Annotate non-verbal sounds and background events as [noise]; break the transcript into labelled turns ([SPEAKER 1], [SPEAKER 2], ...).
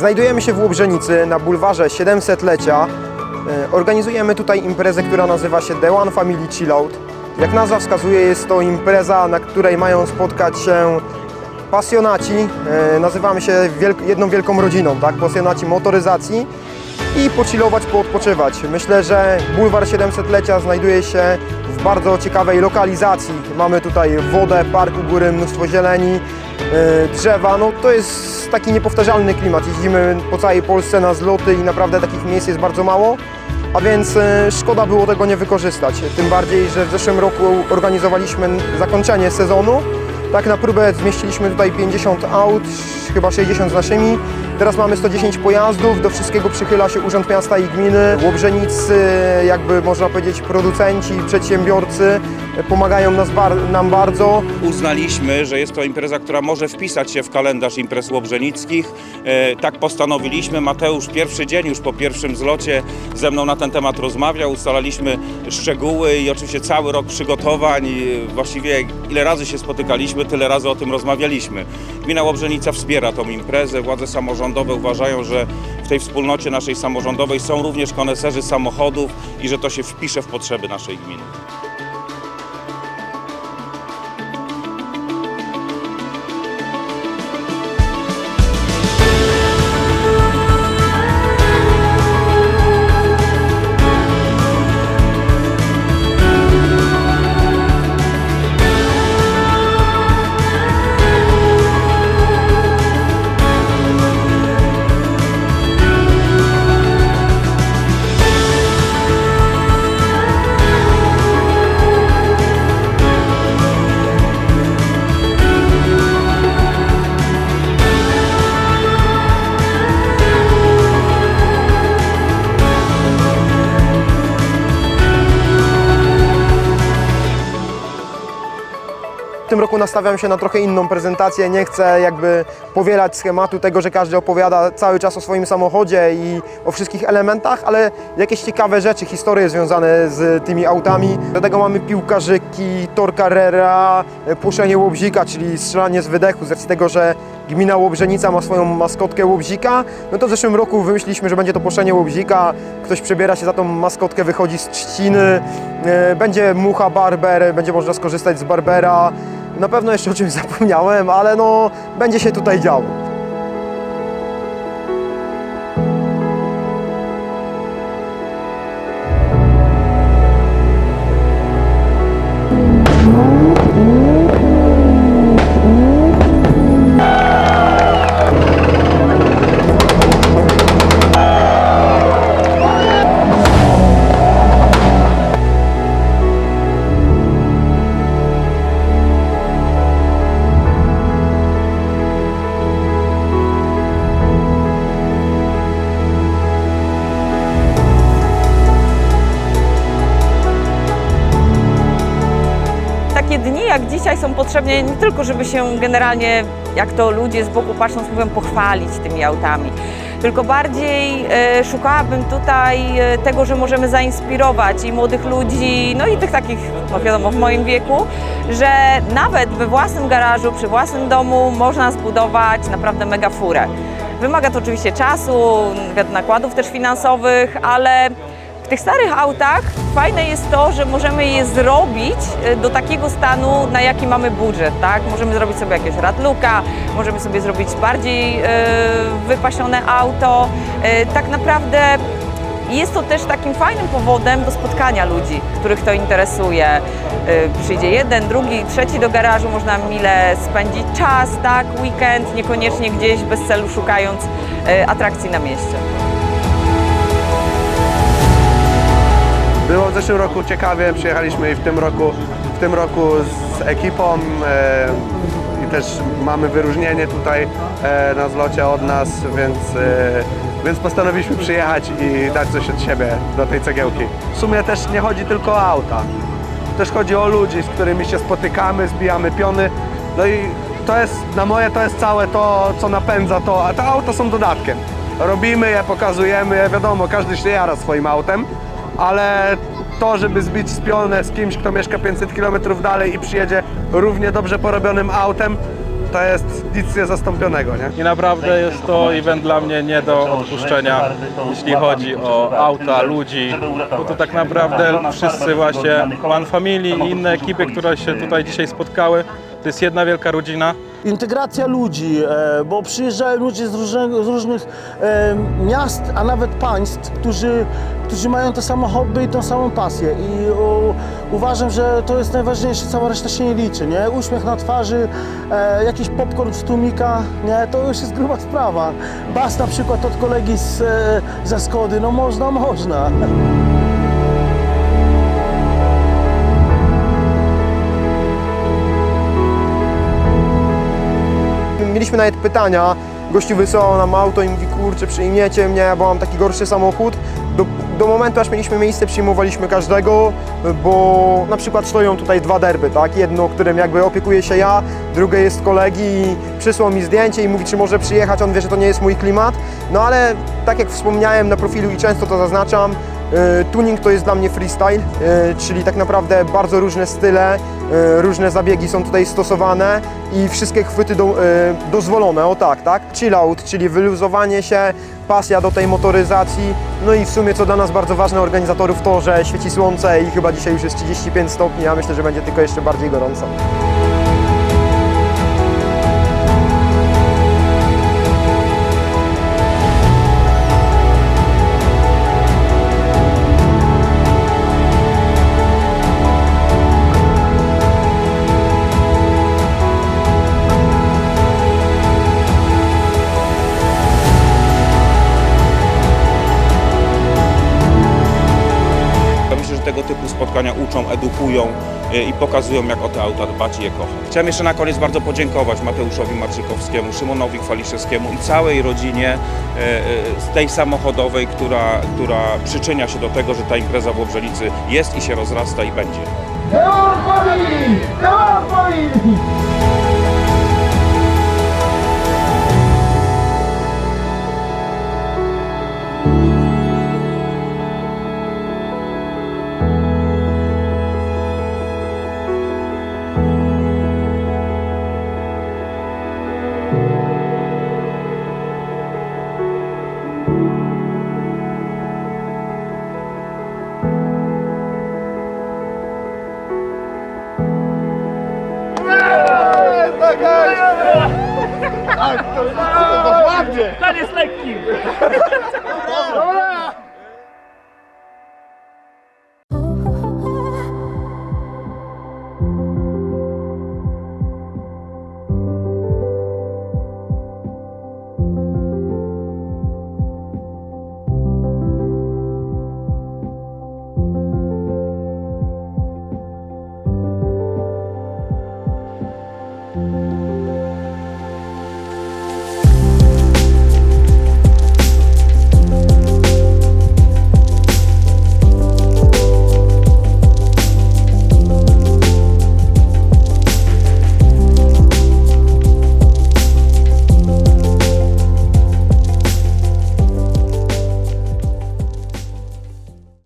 [SPEAKER 1] Znajdujemy się w Łobrzenicy na bulwarze 700-lecia. E, Organizujemy tutaj imprezę, która nazywa się The One Family Chillout. Jak nazwa wskazuje, jest to impreza, na której mają spotkać się pasjonaci. E, Nazywamy się jedną wielką rodziną, tak? Pasjonaci motoryzacji i pochillować, poodpoczywać. Myślę, że bulwar 700-lecia znajduje się w bardzo ciekawej lokalizacji. Mamy tutaj wodę, park u góry, mnóstwo zieleni, drzewa. No to jest taki niepowtarzalny klimat. Jeździmy po całej Polsce na zloty i naprawdę takich miejsc jest bardzo mało. A więc e, szkoda było tego nie wykorzystać. Tym bardziej, że w zeszłym roku organizowaliśmy zakończenie sezonu. Tak na próbę zmieściliśmy tutaj 50 aut, chyba 60 z naszymi. Teraz mamy 110 pojazdów, do wszystkiego przychyla się Urząd Miasta i Gminy. Łobrzenicy, jakby można powiedzieć producenci, przedsiębiorcy e, pomagają nas nam bardzo.
[SPEAKER 2] Uznaliśmy, że jest to impreza, która może wpisać się w kalendarz imprez łobrzenickich. E, Tak postanowiliśmy. Mateusz pierwszy dzień już po pierwszym zlocie ze mną na ten temat rozmawiał. Ustalaliśmy szczegóły i oczywiście cały rok przygotowań. I Właściwie ile razy się spotykaliśmy, tyle razy o tym rozmawialiśmy. Gmina Łobrzenica wspiera tą imprezę. Władze samorządowe uważają, że w tej wspólnocie naszej samorządowej są również koneserzy samochodów i że to się wpisze w potrzeby naszej gminy.
[SPEAKER 1] Tym roku nastawiam się na trochę inną prezentację. Nie chcę jakby powielać schematu tego, że każdy opowiada cały czas o swoim samochodzie i o wszystkich elementach, ale jakieś ciekawe rzeczy, historie związane z tymi autami. Do tego mamy piłkarzyki, tor Carrera, e, puszczenie łobzika, czyli strzelanie z wydechu. Z racji tego, że gmina Łobrzenica ma swoją maskotkę łobzika, no to w zeszłym roku wymyśliliśmy, że będzie to puszczenie łobzika. Ktoś przebiera się za tą maskotkę, wychodzi z trzciny. E, Będzie mucha barber, będzie można skorzystać z barbera. Na pewno jeszcze o czymś zapomniałem, ale no będzie się tutaj działo.
[SPEAKER 3] Dzisiaj są potrzebne nie tylko, żeby się generalnie, jak to ludzie z boku patrząc mówią, pochwalić tymi autami, tylko bardziej e, szukałabym tutaj e, tego, że możemy zainspirować i młodych ludzi, no i tych takich, no wiadomo, w moim wieku, że nawet we własnym garażu, przy własnym domu można zbudować naprawdę mega furę. Wymaga to oczywiście czasu, nakładów też finansowych, ale tych starych autach fajne jest to, że możemy je zrobić e, do takiego stanu, na jaki mamy budżet, tak? Możemy zrobić sobie jakieś radluka, możemy sobie zrobić bardziej e, wypasione auto. E, tak naprawdę jest to też takim fajnym powodem do spotkania ludzi, których to interesuje. Przyjdzie jeden, drugi, trzeci do garażu, można mile spędzić czas, tak? Weekend, niekoniecznie gdzieś bez celu szukając atrakcji na mieście.
[SPEAKER 4] Było w zeszłym roku ciekawie, przyjechaliśmy i w tym roku, w tym roku z ekipą e, i też mamy wyróżnienie tutaj e, na zlocie od nas, więc, e, więc postanowiliśmy przyjechać i dać coś od siebie do tej cegiełki. W sumie też nie chodzi tylko o auta, też chodzi o ludzi, z którymi się spotykamy, zbijamy piony, no i to jest, na moje to jest całe to, co napędza to, a te auta są dodatkiem. Robimy je, pokazujemy je, wiadomo, każdy się jara swoim autem, ale to, żeby zbić spionę z kimś, kto mieszka 500 km dalej i przyjedzie równie dobrze porobionym autem, to jest nic niezastąpionego, nie?
[SPEAKER 5] I naprawdę jest to event dla mnie nie do odpuszczenia, jeśli chodzi o auta, ludzi, bo to tak naprawdę wszyscy właśnie One Family i inne ekipy, które się tutaj dzisiaj spotkały, to jest jedna wielka rodzina.
[SPEAKER 6] Integracja ludzi, e, bo przyjeżdżają ludzie z, z różnych e, miast, a nawet państw, którzy, którzy mają to samo hobby i tą samą pasję. I o, uważam, że to jest najważniejsze, cała reszta się nie liczy. Nie? Uśmiech na twarzy, e, jakiś popcorn z tłumika, nie? to już jest gruba sprawa. Bas na przykład od kolegi z, ze Skody, no można, można. [laughs]
[SPEAKER 1] Mieliśmy nawet pytania, gościu wysyłał nam auto i mówi, kurczę, przyjmiecie mnie, bo mam taki gorszy samochód. Do, do momentu, aż mieliśmy miejsce, przyjmowaliśmy każdego, bo na przykład stoją tutaj dwa derby, tak? Jedno, którym jakby opiekuję się ja, drugie jest kolegi i przysłał mi zdjęcie i mówi, czy może przyjechać, on wie, że to nie jest mój klimat. No ale tak jak wspomniałem na profilu i często to zaznaczam, tuning to jest dla mnie freestyle, e, czyli tak naprawdę bardzo różne style, e, różne zabiegi są tutaj stosowane i wszystkie chwyty do, e, dozwolone, o tak, tak? Chill out, czyli wyluzowanie się, pasja do tej motoryzacji, no i w sumie co dla nas bardzo ważne organizatorów to, że świeci słońce i chyba dzisiaj już jest 35 stopni, a myślę, że będzie tylko jeszcze bardziej gorąco.
[SPEAKER 2] Uczą, edukują e, i pokazują, jak o te auta dbać i je kochać. Chciałem jeszcze na koniec bardzo podziękować Mateuszowi Marczykowskiemu, Szymonowi Kwaliszewskiemu i całej rodzinie e, e, z tej samochodowej, która, która przyczynia się do tego, że ta impreza w Łobrzenicy jest i się rozrasta i będzie.
[SPEAKER 7] Taniec lekki!